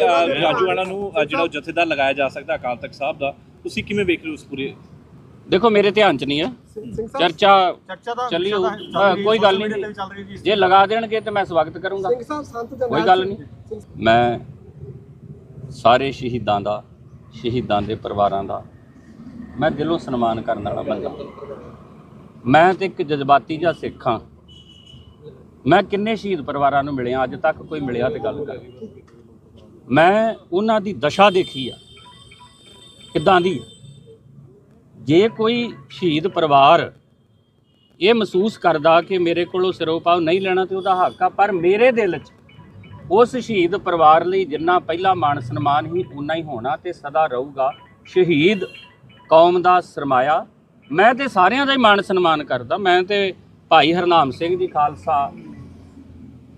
ਅ, ਰਾਜੂਆਣਾ ਨੂੰ ਅ, ਜਿਹੜਾ ਉਹ ਜਥੇਦਾਰ ਲਗਾਇਆ ਜਾ ਸਕਦਾ ਅਕਾਲ ਤਖਤ ਸਾਹਿਬ ਦਾ ਤੁਸੀਂ ਕਿਵੇਂ ਵੇਖ ਰਹੇ ਹੋ ਉਸ ਪੂਰੇ? ਦੇਖੋ ਮੇਰੇ ਧਿਆਨ 'ਚ ਨਹੀਂ ਹੈ। ਚਰਚਾ ਚਰਚਾ ਦਾ ਚੱਲੀ ਹੋਊ। ਹਾਂ, ਕੋਈ ਗੱਲ ਨਹੀਂ। ਜੀ। ਲਗਾ ਦੇਣਗੇ ਤੇ ਮੈਂ ਸਵਾਗਤ ਕਰੂੰਗਾ। ਸਿੰਘ ਸਾਹਿਬ ਸੰਤ ਜਰਨੈਲ ਕੋਈ ਗੱਲ ਸਿੰਘ- ਨਹੀਂ ਮੈਂ ਸਾਰੇ ਸ਼ਹੀਦਾਂ ਦਾ ਸ਼ਹੀਦਾਂ ਦੇ ਪਰਿਵਾਰਾਂ ਦਾ ਮੈਂ ਦਿਲੋਂ ਸਨਮਾਨ ਕਰਨ ਵਾਲਾ ਬੰਦਾ। ਮੈਂ ਤੇ ਇੱਕ ਜਜ਼ਬਾਤੀ ਜਿਹਾ ਸਿੱਖ ਹਾਂ। ਮੈਂ ਕਿੰਨੇ ਸ਼ਹੀਦ ਪਰਿਵਾਰਾਂ ਨੂੰ ਮਿਲਿਆ ਅੱਜ ਤੱਕ ਕੋਈ ਮਿਲਿਆ ਤੇ ਗੱਲ ਕਰ। ਮੈਂ ਉਹਨਾਂ ਦੀ ਦਸ਼ਾ ਦੇਖੀ ਆ। ਕਿੱਦਾਂ ਦੀ ਜੇ ਕੋਈ ਸ਼ਹੀਦ ਪਰਿਵਾਰ ਇਹ ਮਹਿਸੂਸ ਕਰਦਾ ਕਿ ਮੇਰੇ ਕੋਲੋਂ ਸਿਰੋਪਾਵ ਨਹੀਂ ਲੈਣਾ ਤੇ ਉਹਦਾ ਹੱਕ ਆ, ਪਰ ਮੇਰੇ ਦਿਲ 'ਚ ਉਸ ਸ਼ਹੀਦ ਪਰਿਵਾਰ ਲਈ ਜਿੰਨਾ ਪਹਿਲਾ ਮਾਣ ਸਨਮਾਨ ਹੀ ਉਨਾ ਹੀ ਹੋਣਾ ਤੇ ਸਦਾ ਰਹੂਗਾ। ਸ਼ਹੀਦ ਕੌਮ ਦਾ ਸਰਮਾਇਆ। ਮੈਂ ਤੇ ਸਾਰਿਆਂ ਦਾ ਹੀ ਮਾਣ ਸਨਮਾਨ ਕਰਦਾ। ਮੈਂ ਤੇ ਭਾਈ ਹਰਨਾਮ ਸਿੰਘ ਜੀ, ਖਾਲਸਾ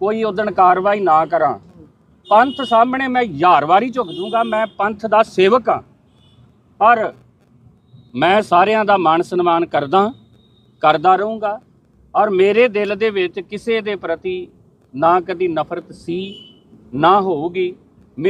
ਕੋਈ ਉਦਣ ਕਾਰਵਾਈ ਨਾ ਕਰਾਂ। ਪੰਥ ਸਾਹਮਣੇ ਮੈਂ ਹਜ਼ਾਰ ਵਾਰੀ ਝੁਕ ਦੂੰਗਾ ਮੈਂ ਪੰਥ ਦਾ ਸੇਵਕ ਹਾਂ। ਪਰ ਮੈਂ ਸਾਰਿਆਂ ਦਾ ਮਾਣ ਸਨਮਾਨ ਕਰਦਾ ਕਰਦਾ ਰਹੂੰਗਾ ਔਰ ਮੇਰੇ ਦਿਲ ਦੇ ਵਿੱਚ ਕਿਸੇ ਦੇ ਪ੍ਰਤੀ ਨਾ ਕਦੀ ਨਫ਼ਰਤ ਸੀ, ਨਾ ਹੋਊਗੀ।